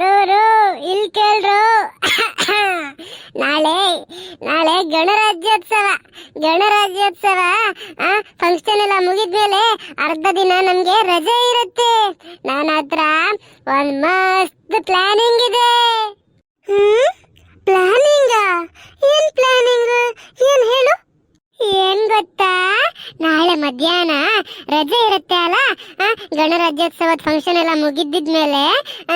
Rho rho ಇಲ್ ಕೇಳ್ರು. ನಾಳೆ ನಾಳೆ ಗಣರಾಜ್ಯೋತ್ಸವ. ಗಣರಾಜ್ಯೋತ್ಸವ ಫಂಕ್ಷನ್ ಎಲ್ಲ ಮುಗಿದ್ಮೇಲೆ ಅರ್ಧ ದಿನ ನಮ್ಗೆ ರಜೆ ಇರುತ್ತೆ. ನನ್ನ ಹತ್ರ ಒನ್ ಮಸ್ತ್ ಪ್ಲಾನಿಂಗ್ ಇದೆ. ಪ್ಲಾನಿಂಗ್ ಏನ್ ಪ್ಲಾನಿಂಗ್ ಏನ್ ಹೇಳು? ಏನ್ ಗೊತ್ತಾ? ನಾಳೆ ಮಧ್ಯಾಹ್ನ ರಜೆ ಇರುತ್ತೆ ಅಲ್ಲ? ಗಣರಾಜ್ಯೋತ್ಸವದ ಫಂಕ್ಷನ್ ಎಲ್ಲ ಮುಗಿದ್ದಿದ್ಮೇಲೆ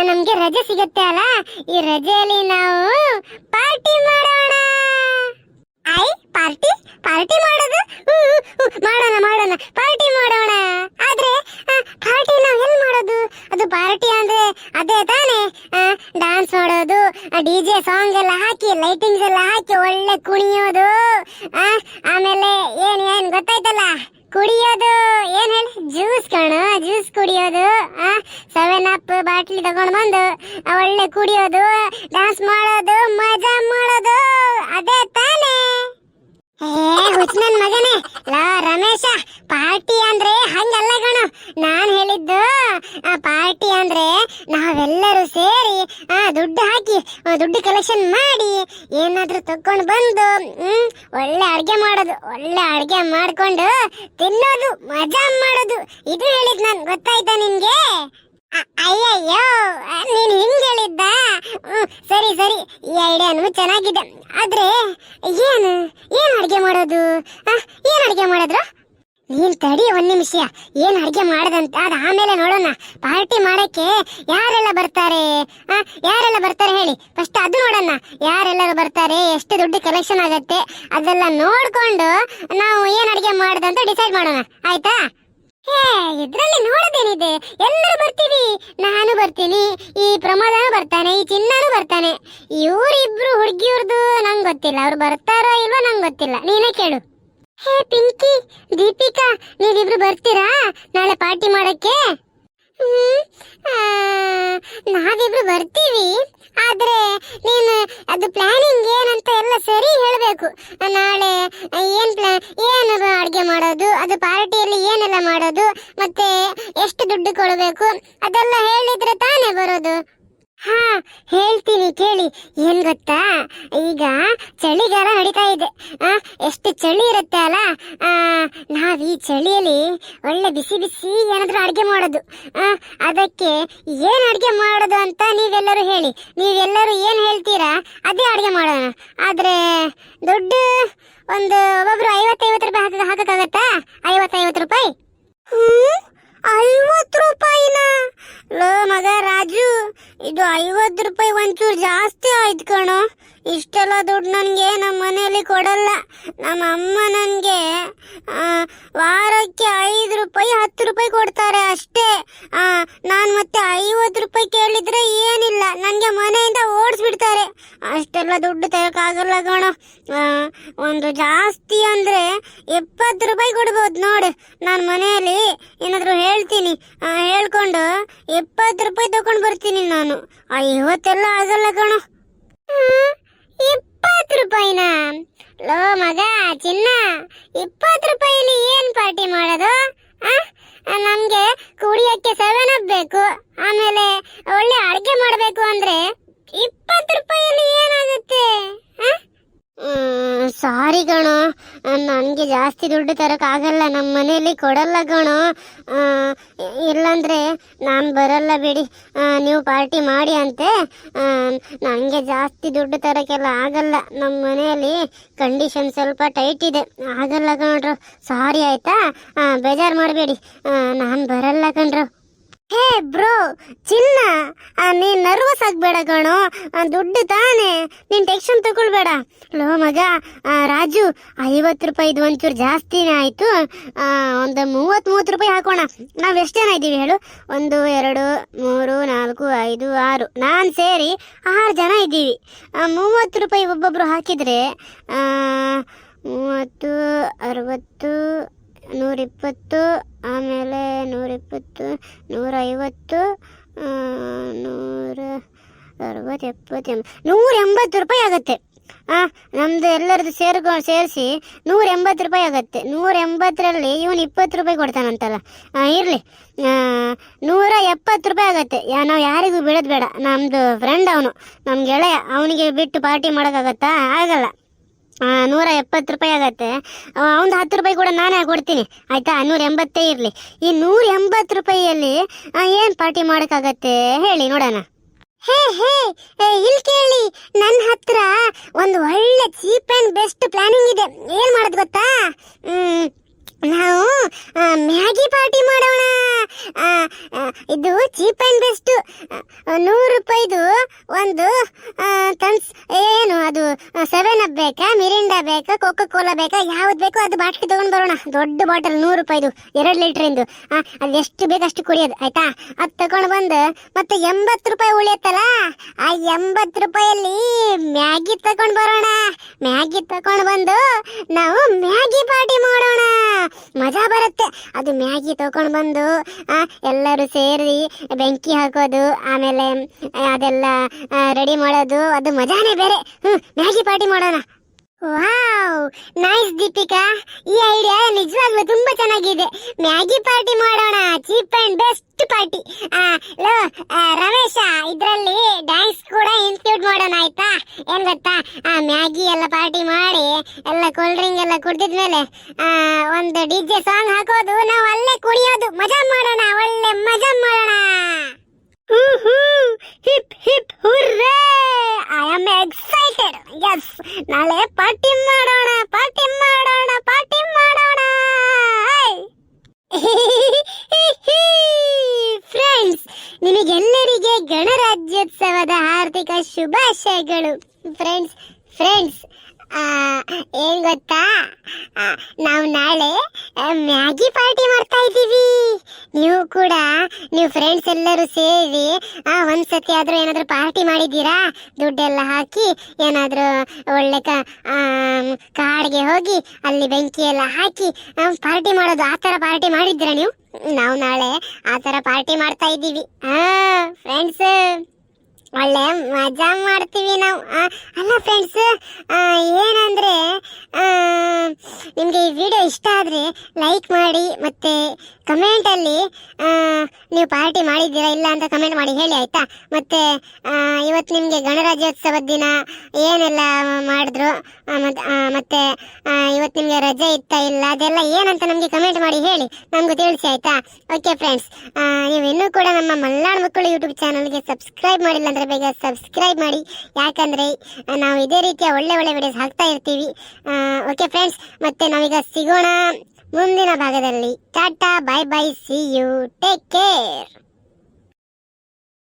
ನಮ್ಗೆ ರಜೆ ಸಿಗುತ್ತೆ ಅಲ್ಲ? ಈ ರಜೆಯಲ್ಲಿ ನಾವು ಪಾರ್ಟಿ ಮಾಡೋಣ. I, party? ಪಾರ್ಟಿ ಮಾಡೋದು? ಮಾಡೋಣ ಮಾಡೋಣ. ಪಾರ್ಟಿ ಮಾಡೋಣ. ಆದ್ರೆ ಪಾರ್ಟಿ ಅದು ಪಾರ್ಟಿ ಅಂದ್ರೆ ಅದೇ ತಾನೇ? ಡಾನ್ಸ್ ಮಾಡೋದು ಡಿಜೆ ಸಾಂಗ್ ಎಲ್ಲ ಹಾಕಿ ಲೈಟಿಂಗ್ಸ್ ಎಲ್ಲ ಹಾಕಿ, ಒಳ್ಳೆ ಕುಣಿಯೋದು. ಆಮೇಲೆ ಏನ್ ಏನ್ ಗೊತ್ತಾಯ್ತಲ್ಲ? ಕುಡಿಯೋದು. ಏನ್ ಹೇಳಿ? ಜ್ಯೂಸ್ ಕಣ ಜ್ಯೂಸ್ ಕುಡಿಯೋದು. ಸೆವೆನ್ ಅಪ್ ಬಾಟ್ಲಿ ತಗೊಂಡ್ ಬಂದು ಒಳ್ಳೆ ಕುಡಿಯೋದು ಡಾನ್ಸ್ ಮಾಡೋದು, ಮಜಾ ಮಾಡೋದು. ಅದೇ ತಾನೇ? ಏ, ಹುಚ್ಚ ಮಗನೇ. ಲಾ, ರಮೇಶ ಪಾರ್ಟಿ ಅಂದ್ರೆ ಹಂಗಲ್ಲ ಕಣ. ನಾನ್ ಹೇಳಿದ್ದು ಆ ಪಾರ್ಟಿ ಅಂದ್ರೆ ನಾವೆಲ್ಲರೂ ಸೇರಿ, ಆ ದುಡ್ಡು ಹಾಕಿ ದುಡ್ಡು ಕಲೆಕ್ಷನ್ ಮಾಡಿ, ಏನಾದ್ರೂ ತಕೊಂಡು ಬಂದು, ಹ್ಮ್, ಒಳ್ಳೆ ಅಡುಗೆ ಮಾಡೋದು, ಒಳ್ಳೆ ಅಡುಗೆ ಮಾಡ್ಕೊಂಡು ತಿನ್ನೋದು, ಮಜಾ ಮಾಡೋದು. ಇದು ಹೇಳಿದ್ ನಾನು, ಗೊತ್ತಾಯ್ತಾ ನಿನ್ಗೆ? ಅಯ್ಯಯ್ಯೋ, ನೀನು ಹಿಂಗ್ ಹೇಳಿದ್ದ? ಸರಿ ಸರಿ, ಈ ಐಡಿಯಾನು ಚೆನ್ನಾಗಿದೆ. ಆದ್ರೆ, ಏನು, ಏನ್ ಅಡ್ಗೆ ಮಾಡೋದು? ಏನ್ ಅಡ್ಗೆ ಮಾಡಿದ್ರು? ನೀನ್ ತಡಿ ಒಂದ್ ನಿಮಿಷ. ಏನ್ ಅಡ್ಗೆ ಮಾಡದಂತ ಅದ ಆಮೇಲೆ ನೋಡೋಣ. ಪಾರ್ಟಿ ಮಾಡಕ್ಕೆ ಯಾರೆಲ್ಲ ಬರ್ತಾರೆ? ಆ, ಯಾರೆಲ್ಲ ಬರ್ತಾರೆ ಹೇಳಿ. ಫಸ್ಟ್ ಅದು ನೋಡೋಣ. ಯಾರೆಲ್ಲರೂ ಬರ್ತಾರೆ? ಎಷ್ಟು ದುಡ್ಡು ಕಲೆಕ್ಷನ್ ಆಗತ್ತೆ? ಅದೆಲ್ಲ ನೋಡ್ಕೊಂಡು ನಾವು ಏನ್ ಅಡ್ಗೆ ಮಾಡದಂತ ಡಿಸೈಡ್ ಮಾಡೋಣ. ಆಯ್ತಾ? ಹೇ ಇದ್ರಲ್ಲಿ ನೋಡೋದೇನಿದೆ? ಎಲ್ಲರೂ ಬರ್ತೀವಿ. ನಾನು ಬರ್ತೀನಿ. ಈ ಪ್ರಮೋದನು ಬರ್ತಾನೆ. ಈ ಚಿನ್ನನು ಬರ್ತಾನೆ. ಇವರಿಬ್ರು ಹುಡುಗಿಯವ್ರದ್ದು ನಂಗೆ ಗೊತ್ತಿಲ್ಲ. ಅವ್ರು ಬರ್ತಾರೋ ಇಲ್ವೋ ನಂಗೆ ಗೊತ್ತಿಲ್ಲ. ನೀನೇ ಕೇಳು. ಹೇ, ಪಿಂಕಿ, ದೀಪಿಕಾ, ನೀವಿಬ್ರು ಬರ್ತೀರಾ? ನಾಳೆ ಪಾರ್ಟಿ ಮಾಡಕ್ಕೆ? ನಾವಿಬ್ರು ಬರ್ತೀವಿ. ಆದ್ರೆ ನೀನು ಅದು ಪ್ಲಾನಿಂಗ್ ಏನಂತ ಎಲ್ಲ ಸರಿ ಹೇಳಬೇಕು. ನಾಳೆ ಏನ್ ಪ್ಲಾನ್ ಏನು ಅಡುಗೆ ಮಾಡೋದು, ಅದು ಪಾರ್ಟಿಯಲ್ಲಿ ಏನೆಲ್ಲ ಮಾಡೋದು, ಮತ್ತೆ ಎಷ್ಟು ದುಡ್ಡು ಕೊಡಬೇಕು, ಅದೆಲ್ಲ ಹೇಳಿದ್ರೆ ತಾನೇ ಬರೋದು. ಹಾ, ಹೇಳ್ತೀನಿ, ಕೇಳಿ. ಏನ್ ಗೊತ್ತಾ? ಈಗ ಚಳಿಗಾಲ ನಡೀತಾ ಇದೆ. ಆ, ಎಷ್ಟು ಚಳಿ ಇರುತ್ತೆ ಅಲ್ಲ? ಆ, ನಾವ್ ಈ ಚಳಿಯಲ್ಲಿ ಒಳ್ಳೆ ಬಿಸಿ ಬಿಸಿ ಏನಾದ್ರೂ ಅಡ್ಗೆ ಮಾಡೋದು. ಅದಕ್ಕೆ ಏನ್ ಅಡ್ಗೆ ಮಾಡೋದು ಅಂತ ನೀವೆಲ್ಲರೂ ಹೇಳಿ. ನೀವೆಲ್ಲರೂ ಏನ್ ಹೇಳ್ತೀರಾ? ಅದೇ ಅಡ್ಗೆ ಮಾಡೋಣ. ಆದ್ರೆ ದುಡ್ಡು ಒಂದು ಒಬ್ಬೊಬ್ರು ಐವತ್ತೈವತ್ತು ರೂಪಾಯಿ ಹಾಕ ಹಾಕಕ್ಕಾಗತ್ತಾ? ಐವತ್ತೈವತ್ತು ರೂಪಾಯಿ? ಐವತ್ತು ರೂಪಾಯಿನ? ಲೋ ಮಗ ಇದು ಐವತ್ತು ರೂಪಾಯಿ ಒಂಚೂರು ಜಾಸ್ತಿ ಆಯ್ತು ಕಣೋ. ಇಷ್ಟೆಲ್ಲ ದುಡ್ಡು ನನಗೆ ನಮ್ಮ ಮನೆಯಲ್ಲಿ ಕೊಡಲ್ಲ. ನಮ್ಮ ಅಮ್ಮ ನನಗೆ ವಾರಕ್ಕೆ ಐದು ರೂಪಾಯಿ, ಹತ್ತು ರೂಪಾಯಿ ಕೊಡ್ತಾರೆ ಅಷ್ಟೇ. ನಾನು ಮತ್ತೆ ಐವತ್ತು ರೂಪಾಯಿ ಕೇಳಿದ್ರೆ ಏನಿಲ್ಲ. ನನಗೆ ಮನೆಯಿಂದ ಓಡಿಸ್ಬಿಡ್ತಾರೆ. ಅಷ್ಟೆಲ್ಲ ದುಡ್ಡು ತೆಗೋಕ್ಕಾಗಲ್ಲ ಕಣೋ. ಒಂದು ಜಾಸ್ತಿ ಅಂದರೆ ಎಪ್ಪತ್ತು ರೂಪಾಯಿ ಕೊಡ್ಬೋದು ನೋಡು. ನಾನು ಮನೆಯಲ್ಲಿ ಏನಾದರೂ ಹೇಳ್ತೀನಿ. ಹೇಳ್ಕೊಂಡು ಎಪ್ಪತ್ತು ರೂಪಾಯಿ ತಗೊಂಡು ಬರ್ತೀನಿ ನಾನು. ಐವತ್ತೆಲ್ಲ ಆಗಲ್ಲ ಕಣ. ಇಪ್ಪತ್ತು ರೂಪಾಯಿನ. ಲೋ, ಮಗ, ಚಿನ್ನ, ಇಪ್ಪತ್ತು ರೂಪಾಯಿಲಿ ಏನ್ ಪಾರ್ಟಿ ಮಾಡೋದು? ನಮ್ಗೆ ಕುಡಿಯಕ್ಕೆ ಸೆವೆನ್ ಅಪ್ ಬೇಕು. ಆಮೇಲೆ ಒಳ್ಳೆ ಅಡುಗೆ ಮಾಡಬೇಕು ಅಂದ್ರೆ ಇಪ್ಪತ್ತು ರೂಪಾಯಿಲಿ ಏನಾಗುತ್ತೆ? ಸಾರಿ ಗಣೋ. ನನಗೆ ಜಾಸ್ತಿ ದುಡ್ಡು ತರಕ್ಕಾಗಲ್ಲ ನಮ್ಮ ಮನೆಯಲ್ಲಿ ಕೊಡಲ್ಲ ಗಣೋ. ಇಲ್ಲಾಂದ್ರೆ ನಾನು ಬರಲ್ಲ ಬಿಡಿ. ನೀವು ಪಾರ್ಟಿ ಮಾಡಿ ಅಂತೆ. ನನಗೆ ಜಾಸ್ತಿ ದುಡ್ಡು ತರೋಕ್ಕೆಲ್ಲ ಆಗಲ್ಲ. ನಮ್ಮ ಮನೆಯಲ್ಲಿ ಕಂಡೀಷನ್ ಸ್ವಲ್ಪ ಟೈಟ್ ಇದೆ. ಆಗಲ್ಲ ಕಣ್ರು ಸಾರಿ ಆಯ್ತಾ? ಬೇಜಾರು ಮಾಡಬೇಡಿ. ನಾನು ಬರಲ್ಲ ಕಣ್ರು ಹೇ ಬ್ರೋ, ಚಿನ್ನ. ನೀನ್ ನರ್ವಸ್ ಆಗ್ಬೇಡ ಕಣೋ ದುಡ್ಡು ತಾನೆ. ನೀನ್ ಟೆಕ್ಷನ್ ತಗೊಳ್ಬೇಡ. ಲೋ ಮಗ ರಾಜು, ಐವತ್ತು ರೂಪಾಯಿದು ಒಂಚೂರು ಜಾಸ್ತಿನೇ ಆಯ್ತು. ಒಂದು ಮೂವತ್ತು ಮೂವತ್ತು ರೂಪಾಯಿ ಹಾಕೋಣ. ನಾವ್ ಎಷ್ಟು ಜನ ಇದ್ದೀವಿ ಹೇಳು? ಒಂದು, ಎರಡು, ಮೂರು, ನಾಲ್ಕು, ಐದು, ಆರು. ನಾನು ಸೇರಿ ಆರು ಜನ ಇದ್ದೀವಿ ಮೂವತ್ತು ರೂಪಾಯಿ ಒಬ್ಬೊಬ್ರು ಹಾಕಿದ್ರೆ ಮೂವತ್ತು, ಅರವತ್ತು ನೂರಿಪ್ಪತ್ತು ಆಮೇಲೆ ನೂರಿಪ್ಪತ್ತು ನೂರೈವತ್ತು ನೂರ ಅರವತ್ತು ಎಪ್ಪತ್ತು ಎಂಬ ನೂರ ಎಂಬತ್ತು ರೂಪಾಯಿ ಆಗುತ್ತೆ. ಆ ನಮ್ದು ಎಲ್ಲರದ್ದು ಸೇರ್ಕೊಂಡು ಸೇರಿಸಿ ನೂರ ಎಂಬತ್ತು ರೂಪಾಯಿ ಆಗುತ್ತೆ. ನೂರ ಎಂಬತ್ತರಲ್ಲಿ ಇವನು ಇಪ್ಪತ್ತು ರೂಪಾಯಿ ಕೊಡ್ತಾನಂತಲ್ಲ. ಆ, ಇರ್ಲಿ. ನೂರ ಎಪ್ಪತ್ತು ರೂಪಾಯಿ ಆಗುತ್ತೆ. ನಾವು ಯಾರಿಗೂ ಬಿಡೋದು ಬೇಡ. ನಮ್ದು ಫ್ರೆಂಡ್ ಅವನು. ನಮ್ಮ ಗೆಳೆಯ ಅವನಿಗೆ ಬಿಟ್ಟು ಪಾರ್ಟಿ ಮಾಡೋಕ್ಕಾಗತ್ತಾ? ಆಗಲ್ಲ. ನೂರ ಎಪ್ಪತ್ತು ರೂಪಾಯಿ ಆಗತ್ತೆ. ಒಂದು ಹತ್ತು ರೂಪಾಯಿ ಕೂಡ ನಾನೇ ಕೊಡ್ತೀನಿ. ಆಯ್ತಾ? ನೂರ ಎಂಬತ್ತೇ ಇರಲಿ. ಈ ನೂರ ಎಂಬತ್ತು ರೂಪಾಯಿಯಲ್ಲಿ ಏನು ಪಾರ್ಟಿ ಮಾಡೋಕ್ಕಾಗತ್ತೆ? ಹೇಳಿ, ನೋಡೋಣ. ಹೇ ಹೇ ಇಲ್ಲಿ ಕೇಳಿ. ನನ್ನ ಹತ್ರ ಒಂದು ಒಳ್ಳೆ ಚೀಪ್ ಆ್ಯಂಡ್ ಬೆಸ್ಟ್ ಪ್ಲಾನಿಂಗ್ ಇದೆ. ಏನು ಮಾಡೋದು ಗೊತ್ತಾ? ನಾವು ಮ್ಯಾಗಿ ಪಾರ್ಟಿ ಮಾಡೋಣ. ಇದು ಚೀಪ್ ಆ್ಯಂಡ್ ಬೆಸ್ಟ್. ನೂರು ರೂಪಾಯಿದು ಒಂದು ತನ್ಸ್ ಏನು ಅದು ಸೆವೆನ್ ಅಪ್ ಬೇಕಾ ಮಿರಿಂಡಾ ಬೇಕಾ ಕೋಕೋ ಕೋಲಾ ಬೇಕಾ, ಯಾವ್ದು ಬೇಕೋ ಅದು ಬಾಟ್ಲಿ ತೊಗೊಂಡು ಬರೋಣ. ದೊಡ್ಡ ಬಾಟಲ್ ನೂರು ರೂಪಾಯಿದು, ಎರಡು ಲೀಟ್ರಿಂದು ಅದು ಎಷ್ಟು ಬೇಕು ಅಷ್ಟು ಕುಡಿಯೋದು, ಆಯ್ತಾ? ಅದು ತಗೊಂಡು ಬಂದು, ಮತ್ತೆ ಎಂಬತ್ತು ರೂಪಾಯಿ ಉಳಿಯತ್ತಲ್ಲ? ಆ ಎಂಬತ್ತು ರೂಪಾಯಲ್ಲಿ ಮ್ಯಾಗಿ ತಗೊಂಡು ಬರೋಣ. ಮ್ಯಾಗಿ ತಗೊಂಡು ಬಂದು, ನಾವು ಮ್ಯಾಗಿ ಪಾರ್ಟಿ ಮಾಡೋಣ. ಮಜಾ ಬರುತ್ತೆ. ಅದು ಮ್ಯಾಗಿ ತಗೊಂಡು ಬಂದು ಎಲ್ಲರೂ ಸೇರಿ ಬೆಂಕಿ ಹಾಕೋದು, ಆಮೇಲೆ ಅದೆಲ್ಲ ರೆಡಿ ಮಾಡೋದು, ಅದು ಮಜಾನೇ ಬೇರೆ. ಹ್ಮ್, ಮ್ಯಾಗಿ ಪಾರ್ಟಿ ಮಾಡೋಣ. ವಾವ್! ನೈಸ್ ದೀಪಿಕಾ. ಈ ಐಡಿಯಾ ನಿಜವಾಗ್ಲೂ ತುಂಬಾ ಚೆನ್ನಾಗಿದೆ. ಮ್ಯಾಗಿ ಪಾರ್ಟಿ ಮಾಡೋಣ. Cheap and best party. Low Ramesh, ಇದ್ರಲ್ಲಿ ಏನ್ ಗೊತ್ತಾ? ಆ, ಮ್ಯಾಗಿ ಎಲ್ಲ ಪಾರ್ಟಿ ಮಾಡಿ ಎಲ್ಲ ಕೋಲ್ಡ್ ಡ್ರಿಂಕ್ ಎಲ್ಲ ಕುಡ್ದಿದ್ಮೇಲೆ ಆ, ಒಂದು ಡಿ ಜೆ ಸಾಂಗ್ ಹಾಕೋದು ನಾವು ಅಲ್ಲೇ ಕುಣಿಯೋದು ಮಜಾ ಮಾಡೋಣ ಒಳ್ಳೆ ಮಜಾ ಮಾಡೋಣ. Hip hip hurray. I am excited yes ನಾಳೆ ಪಾರ್ಟಿ ಮಾಡೋಣ ಪಾರ್ಟಿ ಮಾಡೋಣ ಪಾರ್ಟಿ ಮಾಡೋಣ. ನಿಮಗೆಲ್ಲರಿಗೆ ಗಣರಾಜ್ಯೋತ್ಸವದ ಹಾರ್ದಿಕ ಶುಭಾಶಯಗಳು. ಫ್ರೆಂಡ್ಸ್ ಫ್ರೆಂಡ್ಸ್ ಏನ್ ಗೊತ್ತಾ? ನಾವು ನಾಳೆ ಮ್ಯಾಗಿ ಪಾರ್ಟಿ ಮಾಡ್ತಾ ಇದ್ದೀವಿ. ನೀವು ಕೂಡ, ನೀವು ಫ್ರೆಂಡ್ಸ್ ಎಲ್ಲರೂ ಸೇರಿ, ಆ, ಒಂದ್ಸತಿ ಆದ್ರೂ ಏನಾದ್ರೂ ಪಾರ್ಟಿ ಮಾಡಿದ್ದೀರಾ? ದುಡ್ಡೆಲ್ಲ ಹಾಕಿ, ಏನಾದ್ರೂ ಒಳ್ಳೆ ಕಾಡ್ಗೆ ಹೋಗಿ, ಅಲ್ಲಿ ಬೆಂಕಿ ಎಲ್ಲ ಹಾಕಿ ಪಾರ್ಟಿ ಮಾಡೋದು, ಆ ಥರ ಪಾರ್ಟಿ ಮಾಡಿದ್ದೀರಾ ನೀವು? ನಾವು ನಾಳೆ ಆ ಥರ ಪಾರ್ಟಿ ಮಾಡ್ತಾ ಇದ್ದೀವಿ. ಹಾ ಫ್ರೆಂಡ್ಸ್ ಒಳ್ಳೆ ಮಜಾ ಮಾಡ್ತೀವಿ ನಾವು. ಅಲ್ಲ ಫ್ರೆಂಡ್ಸ್ ಏನಂದ್ರೆ ನಿಮ್ಗೆ ಈ ವಿಡಿಯೋ ಇಷ್ಟ ಆದ್ರೆ ಲೈಕ್ ಮಾಡಿ ಮತ್ತೆ ಕಮೆಂಟ್ ಅಲ್ಲಿ ನೀವು ಪಾರ್ಟಿ ಮಾಡಿದ್ದೀರಾ ಇಲ್ಲ ಅಂತ ಕಮೆಂಟ್ ಮಾಡಿ ಹೇಳಿ ಆಯ್ತಾ? ಮತ್ತೆ ಇವತ್ತು ನಿಮ್ಗೆ ಗಣರಾಜ್ಯೋತ್ಸವದ ದಿನ, ಏನೆಲ್ಲ ಮಾಡಿದ್ರು? ಮತ್ತು ಮತ್- ಮತ್ತೆ ಇವತ್ತು ನಿಮ್ಗೆ ರಜೆ ಇತ್ತಾ ಇಲ್ಲ, ಅದೆಲ್ಲ ಏನಂತ ನಮ್ಗೆ ಕಮೆಂಟ್ ಮಾಡಿ ಹೇಳಿ. ನಮ್ಗೆ ತಿಳಿಸಿ ಆಯ್ತಾ? ಓಕೆ ಫ್ರೆಂಡ್ಸ್ ನೀವು ಇನ್ನೂ ಕೂಡ ನಮ್ಮ ಮಲ್ನಾಡ್ ಮಕ್ಕಳು ಯೂಟ್ಯೂಬ್ ಚಾನಲ್ಗೆ ಸಬ್ಸ್ಕ್ರೈಬ್ ಮಾಡಿಲ್ಲ ಅಂದ್ರೆ ಬೇಗ ಸಬ್ಸ್ಕ್ರೈಬ್ ಮಾಡಿ. ಯಾಕಂದ್ರೆ ನಾವು ಇದೇ ರೀತಿಯ ಒಳ್ಳೆ ಒಳ್ಳೆ ವಿಡಿಯೋಸ್ ಹಾಕ್ತಾ ಇರ್ತೀವಿ. ಓಕೆ ಫ್ರೆಂಡ್ಸ್ ಮತ್ತೆ ನಾವೀಗ ಸಿಗೋಣ ಮುಂದಿನ ಭಾಗದಲ್ಲಿ. Tata bye bye see you take care